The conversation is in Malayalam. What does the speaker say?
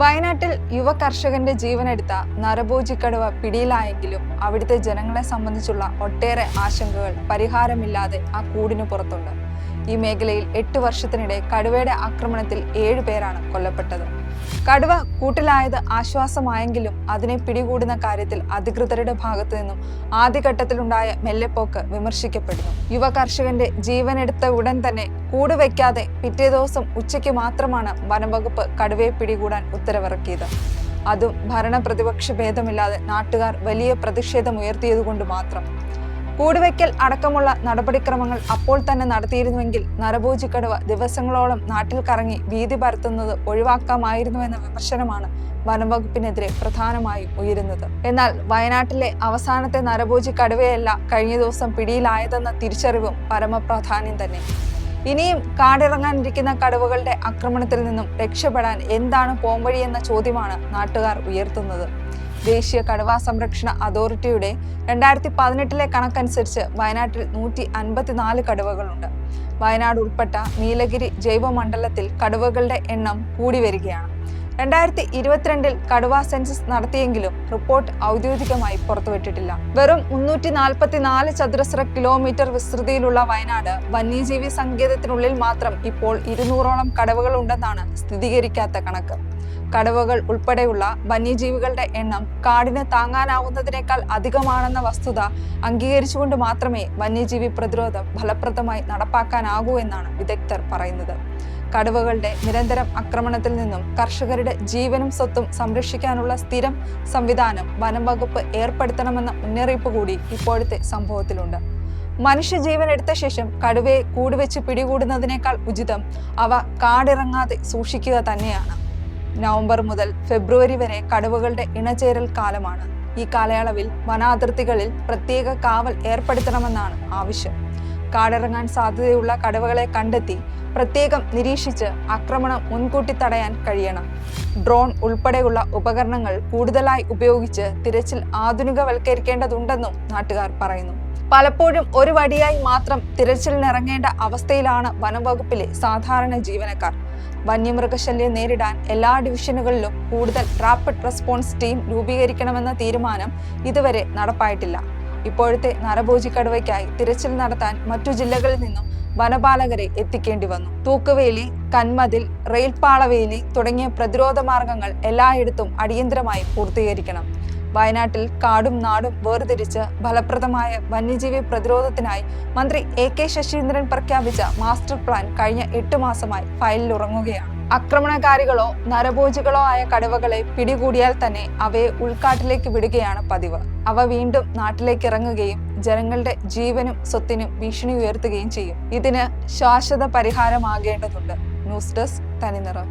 വയനാട്ടിൽ യുവ കർഷകന്റെ ജീവനെടുത്ത നരഭോജിക്കടുവ പിടിയിലായെങ്കിലും അവിടുത്തെ ജനങ്ങളെ സംബന്ധിച്ചുള്ള ഒട്ടേറെ ആശങ്കകൾ പരിഹാരമില്ലാതെ ആ കൂടിനു പുറത്തുണ്ട്. ഈ മേഖലയിൽ എട്ട് വർഷത്തിനിടെ കടുവയുടെ ആക്രമണത്തിൽ ഏഴു പേരാണ് കൊല്ലപ്പെട്ടത്. കടുവ കൂട്ടിലായത് ആശ്വാസമായെങ്കിലും അതിനെ പിടികൂടുന്ന കാര്യത്തിൽ അധികൃതരുടെ ഭാഗത്തു നിന്നും ആദ്യഘട്ടത്തിലുണ്ടായ മെല്ലെപ്പോക്ക് വിമർശിക്കപ്പെടുന്നു. യുവ കർഷകന്റെ ജീവനെടുത്ത ഉടൻ തന്നെ കൂട് വയ്ക്കാതെ പിറ്റേ ദിവസം ഉച്ചയ്ക്ക് മാത്രമാണ് വനംവകുപ്പ് കടുവയെ പിടികൂടാൻ ഉത്തരവിറക്കിയത്. അതും ഭരണ പ്രതിപക്ഷ ഭേദമില്ലാതെ നാട്ടുകാർ വലിയ പ്രതിഷേധം ഉയർത്തിയതുകൊണ്ട് മാത്രം. കൂടുവയ്ക്കൽ അടക്കമുള്ള നടപടിക്രമങ്ങൾ അപ്പോൾ തന്നെ നടത്തിയിരുന്നുവെങ്കിൽ നരഭോജിക്കടുവ ദിവസങ്ങളോളം നാട്ടിൽ കറങ്ങി ഭീതി പരത്തുന്നത് ഒഴിവാക്കാമായിരുന്നുവെന്ന വിമർശനമാണ് വനംവകുപ്പിനെതിരെ പ്രധാനമായും ഉയരുന്നത്. എന്നാൽ വയനാട്ടിലെ അവസാനത്തെ നരഭോജി കടുവയല്ല കഴിഞ്ഞ ദിവസം പിടിയിലായതെന്ന തിരിച്ചറിവും പരമപ്രാധാന്യം തന്നെ. ഇനിയും കാടിറങ്ങാനിരിക്കുന്ന കടുവകളുടെ ആക്രമണത്തിൽ നിന്നും രക്ഷപ്പെടാൻ എന്താണ് പോംവഴി എന്ന ചോദ്യമാണ് നാട്ടുകാർ ഉയർത്തുന്നത്. ദേശീയ കടുവാ സംരക്ഷണ അതോറിറ്റിയുടെ രണ്ടായിരത്തി പതിനെട്ടിലെ കണക്കനുസരിച്ച് വയനാട്ടിൽ നൂറ്റി അൻപത്തിനാല് കടുവകളുണ്ട്. വയനാട് ഉൾപ്പെട്ട നീലഗിരി ജൈവമണ്ഡലത്തിൽ കടുവകളുടെ എണ്ണം കൂടി വരികയാണ്. രണ്ടായിരത്തി ഇരുപത്തിരണ്ടിൽ കടുവ സെൻസസ് നടത്തിയെങ്കിലും റിപ്പോർട്ട് ഔദ്യോഗികമായി പുറത്തുവിട്ടിട്ടില്ല. വെറും മുന്നൂറ്റി നാൽപ്പത്തിനാല് ചതുരശ്ര കിലോമീറ്റർ വിസ്തൃതിയിലുള്ള വയനാട് വന്യജീവി സങ്കേതത്തിനുള്ളിൽ മാത്രം ഇപ്പോൾ ഇരുന്നൂറോളം കടവുകൾ ഉണ്ടെന്നാണ് സ്ഥിരീകരിക്കാത്ത കണക്ക്. കടവുകൾ ഉൾപ്പെടെയുള്ള വന്യജീവികളുടെ എണ്ണം കാടിന് താങ്ങാനാവുന്നതിനേക്കാൾ അധികമാണെന്ന വസ്തുത അംഗീകരിച്ചുകൊണ്ട് മാത്രമേ വന്യജീവി പ്രതിരോധം ഫലപ്രദമായി നടപ്പാക്കാനാകൂ എന്നാണ് വിദഗ്ധർ പറയുന്നത്. കടുവകളുടെ നിരന്തരം ആക്രമണത്തിൽ നിന്നും കർഷകരുടെ ജീവനും സ്വത്തും സംരക്ഷിക്കാനുള്ള സ്ഥിരം സംവിധാനം വനം വകുപ്പ് ഏർപ്പെടുത്തണമെന്ന മുന്നറിയിപ്പ് കൂടി ഇപ്പോഴത്തെ സംഭവത്തിലുണ്ട്. മനുഷ്യജീവൻ എടുത്ത ശേഷം കടുവയെ കൂടുവെച്ച് പിടികൂടുന്നതിനേക്കാൾ ഉചിതം അവ കാടിറങ്ങാതെ സൂക്ഷിക്കുക തന്നെയാണ്. നവംബർ മുതൽ ഫെബ്രുവരി വരെ കടുവകളുടെ ഇണചേരൽ കാലമാണ്. ഈ കാലയളവിൽ വനാതിർത്തികളിൽ പ്രത്യേക കാവൽ ഏർപ്പെടുത്തണമെന്നാണ് ആവശ്യം. കാടിറങ്ങാൻ സാധ്യതയുള്ള കടുവകളെ കണ്ടെത്തി പ്രത്യേകം നിരീക്ഷിച്ച് ആക്രമണം മുൻകൂട്ടി തടയാൻ കഴിയണം. ഡ്രോൺ ഉൾപ്പെടെയുള്ള ഉപകരണങ്ങൾ കൂടുതലായി ഉപയോഗിച്ച് തിരച്ചിൽ ആധുനികവൽക്കരിക്കേണ്ടതുണ്ടെന്നും നാട്ടുകാർ പറയുന്നു. പലപ്പോഴും ഒരു വടിയായി മാത്രം തിരച്ചിലിനിറങ്ങേണ്ട അവസ്ഥയിലാണ് വനംവകുപ്പിലെ സാധാരണ ജീവനക്കാർ. വന്യമൃഗശല്യം നേരിടാൻ എല്ലാ ഡിവിഷനുകളിലും കൂടുതൽ റാപ്പിഡ് റെസ്പോൺസ് ടീം രൂപീകരിക്കണമെന്ന തീരുമാനം ഇതുവരെ നടപ്പായിട്ടില്ല. ഇപ്പോഴത്തെ നരഭോജി കടുവയ്ക്കായി തിരച്ചിൽ നടത്താൻ മറ്റു ജില്ലകളിൽ നിന്നും വനപാലകരെ എത്തിക്കേണ്ടി വന്നു. തൂക്കുവേലി കന്മതിൽ റെയിൽപാളവേലി തുടങ്ങിയ പ്രതിരോധ മാർഗങ്ങൾ എല്ലായിടത്തും അടിയന്തരമായി പൂർത്തീകരിക്കണം. വയനാട്ടിൽ കാടും നാടും വേർതിരിച്ച് ഫലപ്രദമായ വന്യജീവി പ്രതിരോധത്തിനായി മന്ത്രി എ കെ ശശീന്ദ്രൻ പ്രഖ്യാപിച്ച മാസ്റ്റർ പ്ലാൻ കഴിഞ്ഞ എട്ട് മാസമായി ഫയലിൽ ഉറങ്ങുകയാണ്. ആക്രമണകാരികളോ നരഭോജികളോ ആയ കടുവകളെ പിടികൂടിയാൽ തന്നെ അവയെ ഉൾക്കാട്ടിലേക്ക് വിടുകയാണ് പതിവ്. അവ വീണ്ടും നാട്ടിലേക്ക് ഇറങ്ങുകയും ജനങ്ങളുടെ ജീവനും സ്വത്തിനും ഭീഷണി ഉയർത്തുകയും ചെയ്യും. ഇതിന് ശാശ്വത പരിഹാരമാകേണ്ടതുണ്ട്. ന്യൂസ് ഡെസ്ക് തനിനിറം.